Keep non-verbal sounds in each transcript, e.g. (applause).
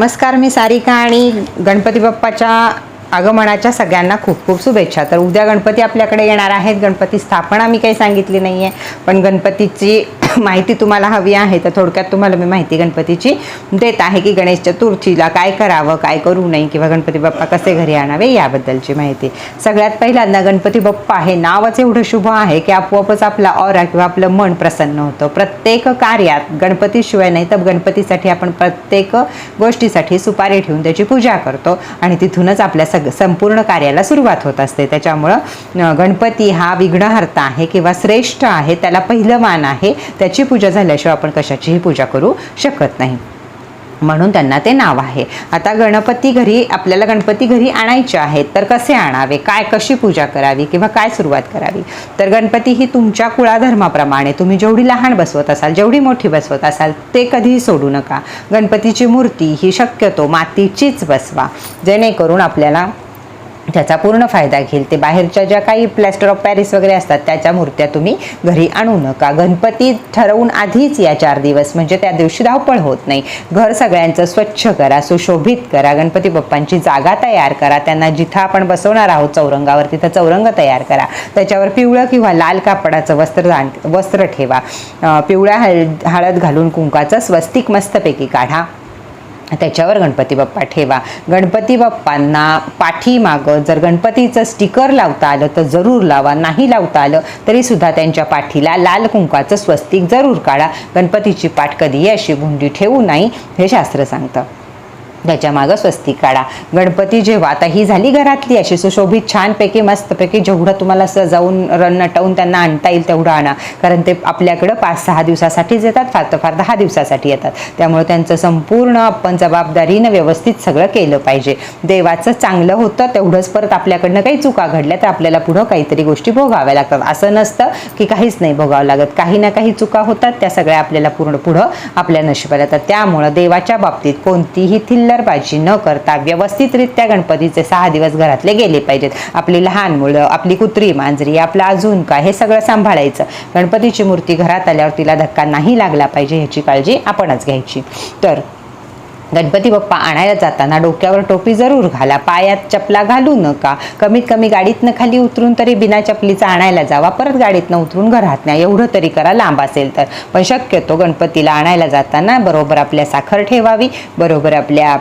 नमस्कार मी सारिका आणि गणपती बाप्पाच्या आगमनाच्या सगळ्यांना खूप खूप शुभेच्छा. तर उद्या गणपती आपल्याकडे येणार आहेत. गणपती स्थापना मी काही सांगितली नाही आहे पण गणपतीची माहिती तुम्हाला हवी आहे तर थोडक्यात तुम्हाला मी माहिती गणपतीची देत आहे की गणेश चतुर्थीला काय करावं काय करू नये किंवा गणपती बाप्पा कसे घरी आणावे याबद्दलची माहिती. सगळ्यात पहिल्यांदा गणपती बाप्पा हे नावच एवढं शुभ आहे की आपोआपच आपला ऑरा किंवा आपलं मन प्रसन्न होतं. प्रत्येक कार्यात गणपतीशिवाय नाही तर गणपतीसाठी आपण प्रत्येक गोष्टीसाठी सुपारी ठेवून त्याची पूजा करतो आणि तिथूनच आपल्या सग संपूर्ण कार्याला सुरुवात होत असते. त्याच्यामुळं गणपती हा विघ्नहर्ता आहे किंवा श्रेष्ठ आहे त्याला पहिलं मान आहे त्याची पूजा झाल्याशिवाय आपण कशाचीही पूजा करू शकत नाही. म्हणून त्यांना ते नाव आहे. आता गणपती घरी आपल्याला गणपती घरी आणायचे आहेत तर कसे आणावे? काय कशी पूजा करावी किंवा काय सुरुवात करावी? तर गणपती ही तुमच्या कुळाधर्माप्रमाणे तुम्ही जेवढी लहान बसवत असाल जेवढी मोठी बसवत असाल ते कधीही सोडू नका. गणपतीची मूर्ती ही शक्यतो मातीचीच बसवा. जेणेकरून आपल्याला त्याचा पूर्ण फायदा घेईल. ते बाहेरच्या ज्या काही प्लॅस्टर ऑफ पॅरिस वगैरे असतात त्याच्या मूर्त्या तुम्ही घरी आणू नका. गणपती ठरवून आधीच या चार दिवस म्हणजे त्या दिवशी धावपळ होत नाही. घर सगळ्यांचं स्वच्छ करा सुशोभित करा गणपती बाप्पांची जागा तयार करा त्यांना जिथं आपण बसवणार आहोत चौरंगावर तिथं चौरंग तयार करा. त्याच्यावर पिवळं किंवा लाल कापडाचं वस्त्र दान- वस्त्र ठेवा. पिवळ्या हळद हळद घालून कुंकाचं स्वस्तिक मस्तपैकी काढा. त्याच्यावर गणपती बाप्पा ठेवा. गणपती बाप्पांना पाठीमागं जर गणपतीचं स्टिकर लावता आलं तर जरूर लावा. नाही लावता आलं तरीसुद्धा त्यांच्या पाठीला लाल कुंकाचं स्वस्तिक जरूर काढा. गणपतीची पाठ कधीही अशी गुंडी ठेवू नाही हे शास्त्र सांगतं. त्याच्या मागं स्वस्तिक काढा. गणपती जेव्हा आता ही झाली घरातली अशी सुशोभित छानपैकी मस्तपैकी जेवढं तुम्हाला सजावून रन नटवून त्यांना आणता येईल तेवढं आणा. कारण ते आपल्याकडं पाच सहा दिवसासाठीच येतात फार तर फार दहा दिवसासाठी येतात. त्यामुळे त्यांचं संपूर्ण आपण जबाबदारीनं व्यवस्थित सगळं केलं पाहिजे. देवाचं चांगलं होतं तेवढंच परत आपल्याकडनं काही चुका घडल्या तर आपल्याला पुढं काहीतरी गोष्टी भोगाव्या लागतात. असं नसतं की काहीच नाही भोगावं लागत. काही ना काही चुका होतात त्या सगळ्या आपल्याला पूर्ण पुढं आपल्या नशिबाला येतात. त्यामुळं देवाच्या बाबतीत कोणतीही चिल्लरबाजी न करता व्यवस्थितरित्या गणपतीचे सहा दिवस घरातले गेले पाहिजेत. आपली लहान मुलं आपली कुत्री मांजरी आपलं अजून काय हे सगळं सांभाळायचं. गणपतीची मूर्ती घरात आल्यावर तिला धक्का नाही लागला पाहिजे ह्याची काळजी आपणच घ्यायची. तर गणपती बाप्पा आणायला जाताना डोक्यावर टोपी जरूर घाला. पायात चपला घालू नका. कमीत कमी गाडीतनं खाली उतरून तरी बिना चपलीचा आणायला जावा. परत गाडीतनं उतरून घरात न्या एवढं तरी करा लांब असेल तर. पण शक्यतो गणपतीला आणायला जाताना बरोबर आपल्या साखर ठेवावी. बरोबर आपल्या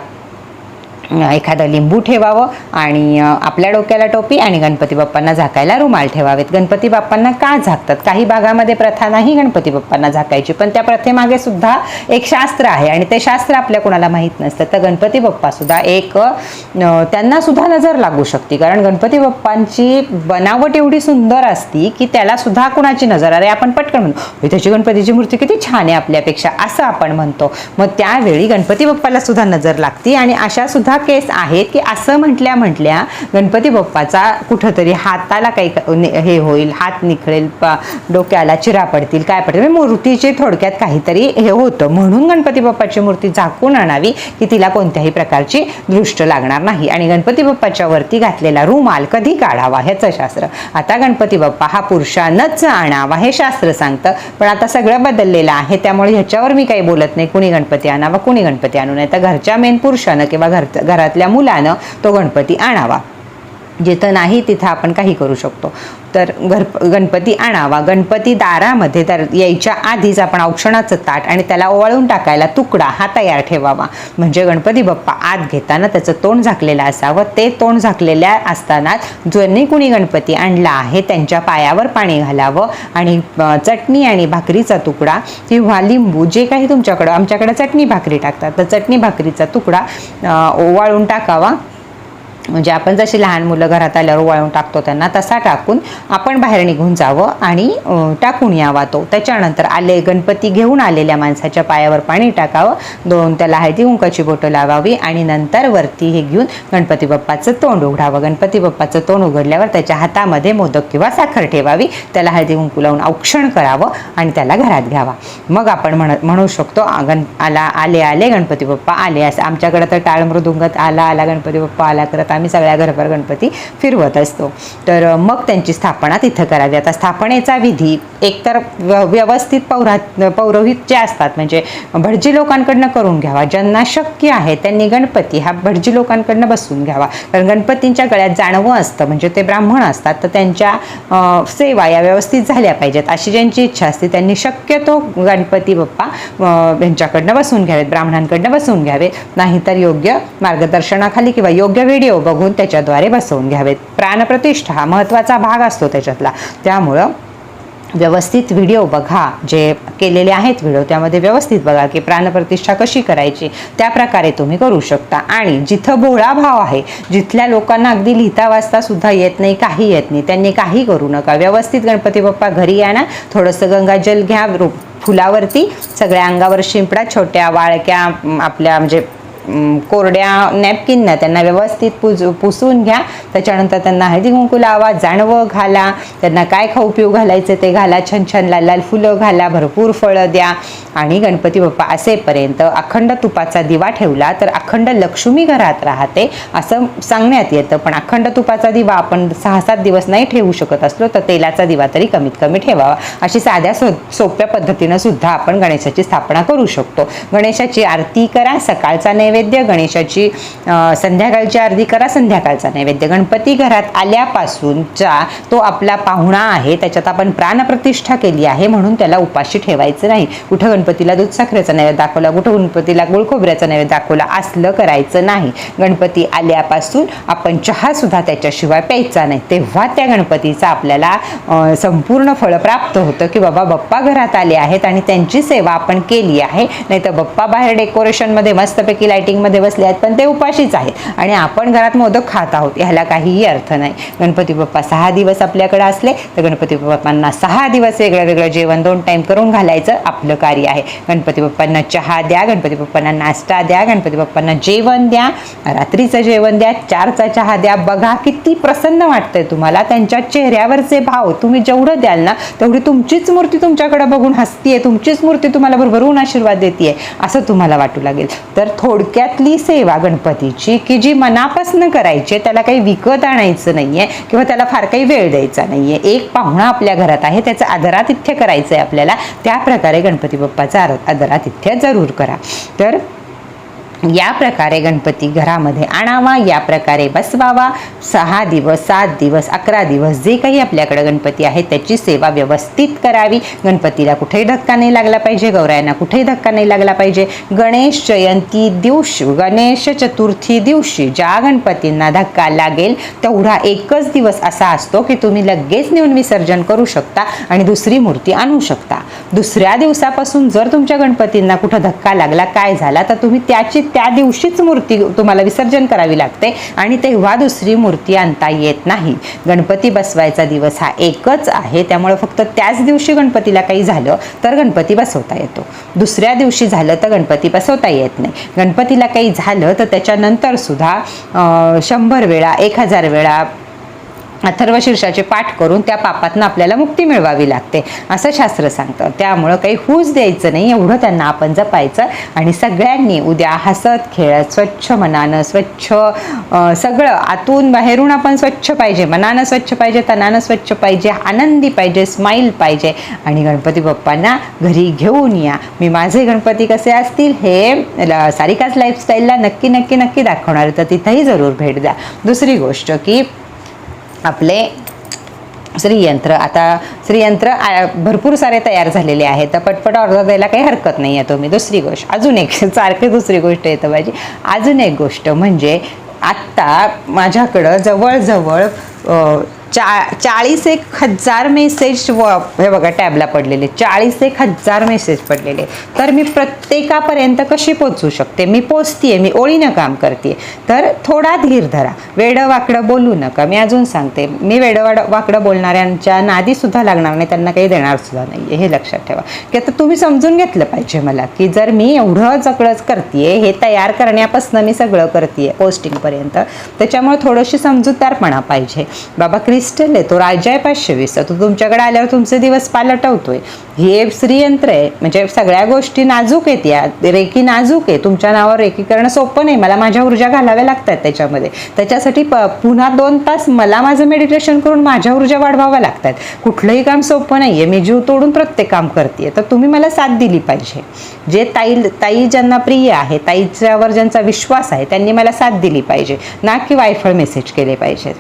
एखादं लिंबू ठेवावं आणि आपल्या डोक्याला टोपी आणि गणपती बाप्पांना झाकायला रुमाल ठेवावेत. गणपती बाप्पांना का झाकतात? काही भागामध्ये प्रथा नाही गणपती बाप्पांना झाकायची पण त्या प्रथेमागे सुद्धा एक शास्त्र आहे आणि ते शास्त्र आपल्या कोणाला माहीत नसतं. तर गणपती बाप्पा सुद्धा एक त्यांना सुद्धा नजर लागू शकते. कारण गणपती बाप्पांची बनावट एवढी सुंदर असती की त्याला सुद्धा कुणाची नजर? अरे आपण पटकन म्हणतो त्याची गणपतीची मूर्ती किती छान आहे आपल्यापेक्षा असं आपण म्हणतो. मग त्यावेळी गणपती बाप्पाला सुद्धा नजर लागते आणि अशा सुद्धा केस आहेत की असं म्हटल्या म्हटल्या गणपती बाप्पाचा कुठंतरी हाताला काही हे होईल हात निखळेल डोक्याला चिरा पडतील काय पडतील? म्हणजे मूर्तीचे थोडक्यात काहीतरी हे होतं. म्हणून गणपती बाप्पाची मूर्ती झाकून आणावी की तिला कोणत्याही प्रकारची दृष्ट लागणार नाही. आणि गणपती बाप्पाच्या वरती घातलेला रुमाल कधी काढावा ह्याचं शास्त्र. आता गणपती बाप्पा हा पुरुषानच आणावा हे शास्त्र सांगतं. पण आता सगळं बदललेलं आहे. त्यामुळे ह्याच्यावर मी काही बोलत नाही. कुणी गणपती आणावा कुणी गणपती आणू नये. तर घरच्या मेन पुरुषानं किंवा घरचं घरातल्या मुलानं तो गणपती आणावा. जिथं नाही तिथं आपण काही करू शकतो. तर घर गणपती आणावा. गणपती दारामध्ये तर यायच्या आधीच आपण औक्षणाचं ताट आणि त्याला ओवाळून टाकायला तुकडा हा तयार ठेवावा. म्हणजे गणपती बाप्पा आत घेताना त्याचं तोंड झाकलेलं असावं. ते तोंड झाकलेल्या असताना ज्यांनी कुणी गणपती आणला आहे त्यांच्या पायावर पाणी घालावं आणि चटणी आणि भाकरीचा तुकडा किंवा लिंबू जे काही तुमच्याकडं आमच्याकडं चटणी भाकरी टाकतात. तर चटणी भाकरीचा तुकडा ओवाळून टाकावा. म्हणजे आपण जशी लहान मुलं घरात आल्यावर वाळून टाकतो त्यांना तसा टाकून आपण बाहेर निघून जावं आणि टाकून यावा तो. त्याच्यानंतर आले गणपती घेऊन आलेल्या माणसाच्या पायावर पाणी टाकावं दोन त्याला हळदी कुंकाची बोटं लावावी आणि नंतर वरती हे घेऊन गणपती बाप्पाचं तोंड उघडावं. गणपती बाप्पाचं तोंड उघडल्यावर त्याच्या हातामध्ये मोदक किंवा साखर ठेवावी त्याला हळदी कुंकू लावून औक्षण करावं आणि त्याला घरात घ्यावा. मग आपण म्हण म्हणू शकतो गण आला आले आले गणपती बाप्पा आले. असं आमच्याकडे तर टाळ मृदुंगत आला आला गणपती बाप्पा आला करत आम्ही सगळ्या घरभर गणपती फिरवत असतो. तर मग त्यांची स्थापना तिथं करावी. आता स्थापनेचा विधी एकतर व्यवस्थित पौरा पौरोहित जे असतात म्हणजे भटजी लोकांकडनं करून घ्यावा. ज्यांना शक्य आहे त्यांनी गणपती हा भटजी लोकांकडनं बसवून घ्यावा. कारण गणपतींच्या गळ्यात जाणवं असतं म्हणजे ते ब्राह्मण असतात तर त्यांच्या सेवा या व्यवस्थित झाल्या पाहिजेत. अशी ज्यांची इच्छा असते त्यांनी शक्यतो गणपती बाप्पा यांच्याकडनं बसून घ्यावेत ब्राह्मणांकडनं बसवून घ्यावे नाहीतर योग्य मार्गदर्शनाखाली किंवा योग्य व्हिडिओ बघून त्याच्याद्वारे बसवून घ्यावेत. प्राणप्रतिष्ठा हा महत्त्वाचा भाग असतो त्याच्यातला. त्यामुळं व्यवस्थित व्हिडिओ बघा जे केलेले आहेत व्हिडिओ त्यामध्ये व्यवस्थित बघा की प्राणप्रतिष्ठा कशी करायची त्या प्रकारे तुम्ही करू शकता. आणि जिथं भोळा भाव आहे जिथल्या लोकांना अगदी लिहिता वाचता सुद्धा येत नाही काही येत नाही त्यांनी काही करू नका. व्यवस्थित गणपती बाप्पा घरी या ना थोडंसं गंगाजल घ्या रो- फुलावरती सगळ्या अंगावर शिंपडा छोट्या वाळक्या आपल्या म्हणजे कोरड्या नॅपकिनना त्यांना व्यवस्थित पुज पुसून घ्या. त्याच्यानंतर त्यांना हळदी कुंकू लावा जाणवं घाला. त्यांना काय खाऊ पिऊ घालायचं ते घाला. छान छान लाल लाल फुलं घाला. भरपूर फळं द्या. आणि गणपती बाप्पा असेपर्यंत अखंड तुपाचा दिवा ठेवला तर अखंड लक्ष्मी घरात राहते असं सांगण्यात येतं. पण अखंड तुपाचा दिवा आपण सहा सात दिवस नाही ठेवू शकत असलो तर तेलाचा दिवा तरी कमीत कमी ठेवावा. अशी साध्या सो सोप्या पद्धतीनं सुद्धा आपण गणेशाची स्थापना करू शकतो. गणेशाची आरती करा. सकाळचा नैवेद्य गणेशाची संध्याकाळची आरती करा संध्याकाळचा नैवेद्य. गणपती घरात आल्यापासूनचा तो आपला पाहुणा आहे त्याच्यात आपण प्राणप्रतिष्ठा केली आहे म्हणून त्याला उपाशी ठेवायचं नाही. कुठं गणपतीला दूध साखरेचा नैवेद्य दाखवला कुठं गणपतीला गुळखोबऱ्याचा नैवेद्य दाखवला असलं करायचं नाही. गणपती आल्यापासून आपण चहा सुद्धा त्याच्याशिवाय प्यायचा नाही. तेव्हा त्या गणपतीचा आपल्याला संपूर्ण फळ प्राप्त होतं की बाबा बाप्पा घरात आले आहेत आणि त्यांची सेवा आपण केली आहे. नाही तर बाप्पा बाहेर डेकोरेशनमध्ये मस्तपैकी लाइटिंगमध्ये बसले आहेत पण ते उपाशीच आहेत. आणि आपण घरात मोदक खात आहोत ह्याला काहीही अर्थ नाही. गणपती बाप्पा सहा दिवस आपल्याकडे असले तर गणपती बाप्पांना सहा दिवस वेगळं वेगळं जेवण दोन टाईम करून घालायचं आपलं कार्य आहे. गणपती बाप्पांना चहा द्या गणपती बाप्पांना नाश्ता द्या गणपती बाप्पांना जेवण द्या रात्रीचं जेवण द्या चारचा चहा द्या. बघा किती प्रसन्न वाटतंय तुम्हाला. त्यांच्या चेहऱ्यावरचे भाव तुम्ही जेवढं द्याल ना तेवढी तुमचीच मूर्ती तुमच्याकडे बघून हसतीये तुमचीच मूर्ती तुम्हाला भरभरून आशीर्वाद देते असं तुम्हाला वाटू लागेल. तर डोक्यातली सेवा गणपतीची की जी मनापासून करायची आहे, त्याला काही विकत आणायचं नाही आहे किंवा त्याला फार काही वेळ द्यायचा नाहीये. एक पाहुणा आपल्या घरात आहे त्याचं आदरातिथ्य करायचं आहे आपल्याला त्या प्रकारे गणपती बाप्पाचा आर- आदरातिथ्य जरूर करा. तर या प्रकारे गणपती घरामध्ये आणावा या प्रकारे बसवावा. सहा दिवस सात दिवस अकरा दिवस जे काही आपल्याकडे गणपती आहे त्याची सेवा व्यवस्थित करावी. गणपतीला कुठेही धक्का नाही लागला पाहिजे गौरायांना कुठेही धक्का नाही लागला पाहिजे. गणेश जयंती दिवशी गणेश चतुर्थी दिवशी ज्या गणपतींना धक्का लागेल तेवढा एकच दिवस असा असतो की तुम्ही लगेच नेऊन विसर्जन करू शकता आणि दुसरी मूर्ती आणू शकता. दुसऱ्या दिवसापासून जर तुमच्या गणपतींना कुठं धक्का लागला काय झाला तर तुम्ही त्याची त्या दिवशीच मूर्ती तुम्हाला विसर्जन करावी लागते आणि तेव्हा दुसरी मूर्ती आणता येत नाही. गणपती बसवायचा दिवस हा एकच आहे. त्यामुळे फक्त त्याच दिवशी गणपतीला काही झालं तर गणपती बसवता येतो. दुसऱ्या दिवशी झालं तर गणपती बसवता येत नाही. गणपतीला काही झालं तर त्याच्यानंतर सुद्धा शंभर वेळा एक हजार वेळा अथर्व शीर्षाचे पाठ करून त्या पापातनं आपल्याला मुक्ती मिळवावी लागते. असं शास्त्र सांगतं. त्यामुळं काही हूज द्यायचं नाही एवढं त्यांना आपण जपायचं आणि सगळ्यांनी उद्या हसत खेळत स्वच्छ मनानं स्वच्छ सगळं आतून बाहेरून आपण स्वच्छ पाहिजे. मनानं स्वच्छ पाहिजे तनानं स्वच्छ पाहिजे आनंदी पाहिजे स्माईल पाहिजे. आणि गणपती बाप्पांना घरी घेऊन या. मी माझे गणपती कसे असतील हे ल- सारिकाच लाईफस्टाईलला नक्की नक्की नक्की दाखवणार तर तिथंही जरूर भेट द्या. दुसरी गोष्ट की आपले श्रीयंत्र. आता श्रीयंत्र आ- भरपूर सारे तयार झालेले आहेत. तर पटपट ऑर्डर द्यायला काही हरकत नाही आहे तुम्ही. दुसरी गोष्ट अजून एक (laughs) सारखी दुसरी गोष्ट येतं माझी. अजून एक गोष्ट म्हणजे आत्ता माझ्याकडं जवळजवळ चा चाळीस एक हजार मेसेज व हे बघा टॅबला पडलेले. चाळीस एक हजार मेसेज पडलेले. तर मी प्रत्येकापर्यंत कशी पोचू शकते? मी पोचतीये मी ओळीनं काम करते तर थोडा धीर धरा. वेडं वाकडं बोलू नका. मी अजून सांगते. मी वेडं वाड वाकडं बोलणाऱ्यांच्या नादीसुद्धा लागणार नाही त्यांना काही देणार सुद्धा नाही हे लक्षात ठेवा. की आता तुम्ही समजून घेतलं पाहिजे मला की जर मी एवढं सगळंच करते हे तयार करण्यापासून मी सगळं करते पोस्टिंगपर्यंत त्याच्यामुळे थोडीशी समजूतदारपणा पाहिजे. बाबा क्रिस क्रिस्टल आहे तो राजा आहे पाचशे वीसचा तो तुमच्याकडे आल्यावर तुमचे दिवस पालटवतोय. हे श्रीयंत्र आहे म्हणजे सगळ्या गोष्टी नाजूक आहेत या. रेकी नाजूक आहे. तुमच्या नावावर रेकी करणं सोपं नाही. मला माझ्या ऊर्जा घालाव्या लागतात त्याच्यामध्ये. त्याच्यासाठी प पुन्हा दोन तास मला माझं मेडिटेशन करून माझ्या ऊर्जा वाढवाव्या लागतात. कुठलंही काम सोपं नाही आहे मी जीव तोडून प्रत्येक काम करते तर तुम्ही मला साथ दिली पाहिजे. जे ताई ताई ज्यांना प्रिय आहे ताईच्यावर ज्यांचा विश्वास आहे त्यांनी मला साथ दिली पाहिजे. ना की वायफळ मेसेज केले पाहिजेत.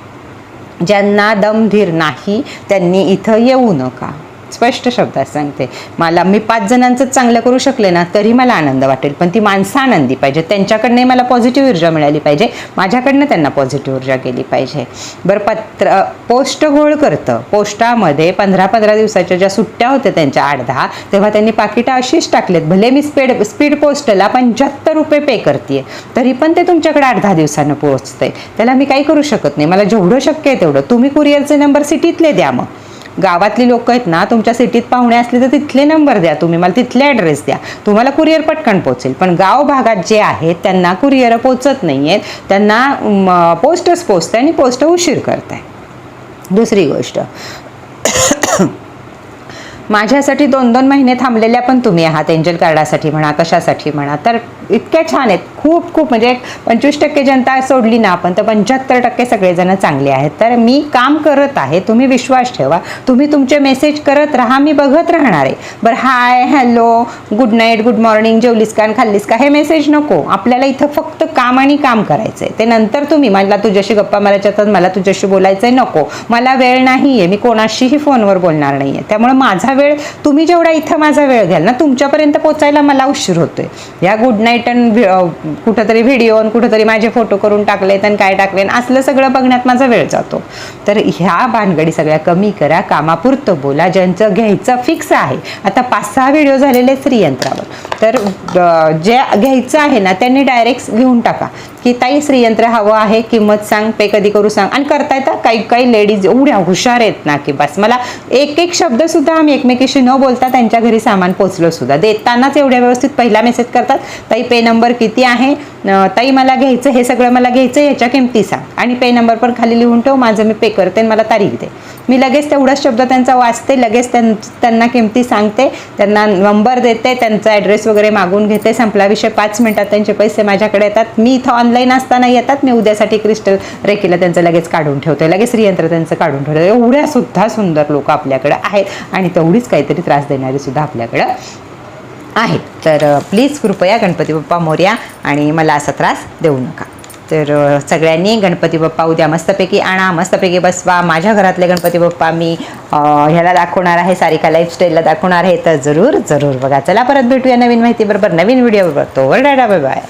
ज्यांना दमधीर नाही त्यांनी इथं येऊ नका. स्पष्ट शब्दात सांगते. मला मी पाच जणांचं चांगलं करू शकले ना तरी मला आनंद वाटेल. पण ती माणसं आनंदी पाहिजे. त्यांच्याकडनं मला पॉझिटिव्ह ऊर्जा मिळाली पाहिजे. माझ्याकडनं त्यांना पॉझिटिव्ह ऊर्जा गेली पाहिजे. बरं पत्र पोस्ट गोळ करतं. पोस्टामध्ये पंधरा पंधरा दिवसाच्या ज्या सुट्ट्या होत्या त्यांच्या आठ दहा तेव्हा त्यांनी पाकिटं अशीच टाकलेत. भले मी स्पीड स्पीड पोस्टला पंच्याहत्तर रुपये पे करते तरी पण ते तुमच्याकडे आठ दहा दिवसानं पोहोचतंय. त्याला मी काही करू शकत नाही. मला जेवढं शक्य आहे तेवढं. तुम्ही कुरिअरचे नंबर सिटीतले द्या मग. गावातली लोक आहेत ना तुमच्या सिटीत पाहुणे असले तर तिथले नंबर द्या तुम्ही. मला तिथले ॲड्रेस द्या. तुम्हाला कुरिअर पटकन पोचेल पण गाव भागात जे आहेत त्यांना कुरिअर पोचत नाही आहेत त्यांना पोस्टच पोचतं आणि पोस्ट उशीर करताय. दुसरी गोष्ट. (coughs) माझ्यासाठी दोन दोन महिने थांबलेल्या पण तुम्ही आहात. एंजल कार्डासाठी म्हणा कशासाठी म्हणा. तर इतक्या छान आहेत. खूप खूप म्हणजे पंचवीस टक्के जनता सोडली ना आपण तर पंच्याहत्तर टक्के सगळेजण चांगले आहेत. तर मी काम करत आहे तुम्ही विश्वास ठेवा. तुम्ही तुमचे मेसेज करत राहा मी बघत राहणार आहे. बरं hi hello good night good morning जेवलीस का खाल्लीस का? हे मेसेज नको. आपल्याला इथं फक्त काम आणि काम करायचं आहे ते नंतर तुम्ही मला तुझ्याशी गप्पा मारायच्या तर मला तुझ्याशी बोलायचं आहे नको. मला वेळ नाही आहे मी कोणाशीही फोनवर बोलणार नाही आहे त्यामुळे माझा वेळ तुम्ही जेवढा इथं माझा वेळ घ्याल ना तुमच्यापर्यंत पोचायला मला उशीर होतोय. या गुड नाईट अँड कुठंतरी व्हिडिओ आणि कुठंतरी माझे फोटो करून टाकलेत आणि काय टाकले आणि असलं सगळं बघण्यात माझा वेळ जातो. तर ह्या भानगडी सगळ्या कमी करा कामापुरतं बोला ज्यांचं घ्यायचं फिक्स आहे. आता पाच सहा व्हिडिओ झालेले स्त्रियंत्रावर तर जे घ्यायचं आहे ना त्यांनी डायरेक्ट घेऊन टाका. की ताई श्रीयंत्र हवं आहे किंमत सांग पे कधी करू सांग. आणि करता येतं काही काही लेडीज एवढ्या हुशार आहेत ना की बस. मला एक एक शब्द सुद्धा आम्ही एकमेकीशी न बोलता त्यांच्या घरी सामान पोचलो सुद्धा. देतानाच एवढ्या व्यवस्थित पहिला मेसेज करतात ताई पे नंबर किती आहे? ताई मला घ्यायचं हे सगळं मला घ्यायचं याच्या किमती सांग. आणि पे नंबर पण खाली लिहून ठेव माझं मी पे करते आणि मला तारीख दे. मी लगेच तेवढाच शब्द त्यांचा वाचते लगेच त्यां त्यांना किमती सांगते त्यांना नंबर देते त्यांचा ॲड्रेस वगैरे मागून घेते. संपला विषय पाच मिनटात त्यांचे पैसे माझ्याकडे येतात. मी इथं ऑनलाईन असताना येतात. मी उद्यासाठी क्रिस्टल रेखीला त्यांचं लगेच काढून ठेवते. लगेच रियंत्र त्यांचं काढून ठेवते. एवढ्या सुद्धा सुंदर लोक आपल्याकडं आहेत. आणि तेवढीच काहीतरी त्रास देणारी सुद्धा आपल्याकडं आहेत. तर प्लीज कृपया गणपती बाप्पा मोर्या आणि मला असा त्रास देऊ नका. तर सगळ्यांनी गणपती बाप्पा उद्या मस्तपैकी आणा मस्तपैकी बसवा. माझ्या घरातले गणपती बाप्पा मी ह्याला दाखवणार आहे सारिका लाईफस्टाईलला दाखवणार आहे. तर जरूर जरूर बघा. चला परत भेटूया नवीन माहिती बरोबर नवीन व्हिडिओबरोबर तोवर डाडा बाय बाय